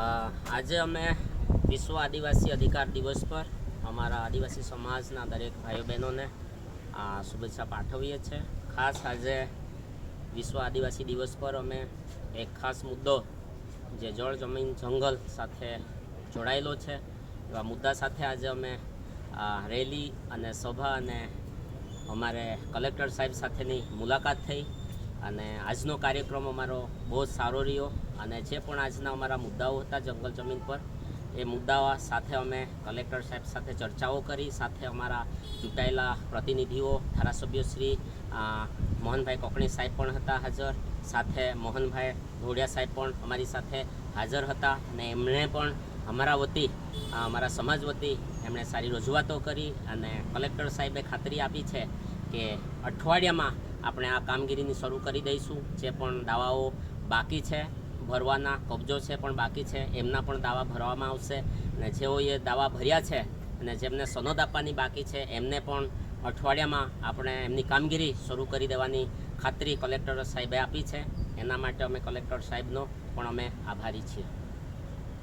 આજે અમે વિશ્વ આદિવાસી અધિકાર દિવસ પર અમારા આદિવાસી સમાજના દરેક ભાઈઓ બહેનોને આ શુભેચ્છા પાઠવીએ છીએ ખાસ આજે વિશ્વ આદિવાસી દિવસ પર અમે એક ખાસ મુદ્દો, જે જળ જમીન જંગલ સાથે જોડાયેલો છે, એવા મુદ્દા સાથે આજે અમે રેલી અને સભા અને અમારે કલેક્ટર સાહેબ સાથેની મુલાકાત થઈ. અને આજનો કાર્યક્રમ અમારો બહુ જ સારો રહ્યો અને જે પણ આજના અમારા મુદ્દાઓ હતા જંગલ જમીન પર, એ મુદ્દાઓ સાથે અમે કલેક્ટર સાહેબ સાથે ચર્ચાઓ કરી, સાથે અમારા ચૂંટાયેલા પ્રતિનિધિઓ, ધારાસભ્ય શ્રી મોહનભાઈ કોકણી સાહેબ પણ હતા હાજર, સાથે મોહનભાઈ ધોડિયા સાહેબ પણ અમારી સાથે હાજર હતા અને એમણે પણ અમારા વતી અમારા સમાજ વતી એમણે સારી રજૂઆતો કરી અને કલેક્ટર સાહેબે ખાતરી આપી છે કે અઠવાડિયામાં આપણે આ કામગીરીની શરૂ કરી દઈશું. જે પણ દાવાઓ બાકી છે, ભરવાના કબજો છે પણ બાકી છે, એમના પણ દાવા ભરવામાં આવશે. અને જેઓએ દાવા ભર્યા છે અને જેમને સનદ આપવાની બાકી છે, એમને પણ અઠવાડિયામાં આપણે એમની કામગીરી શરૂ કરી દેવાની ખાતરી કલેક્ટર સાહેબે આપી છે. એના માટે અમે કલેક્ટર સાહેબનો પણ અમે આભારી છીએ.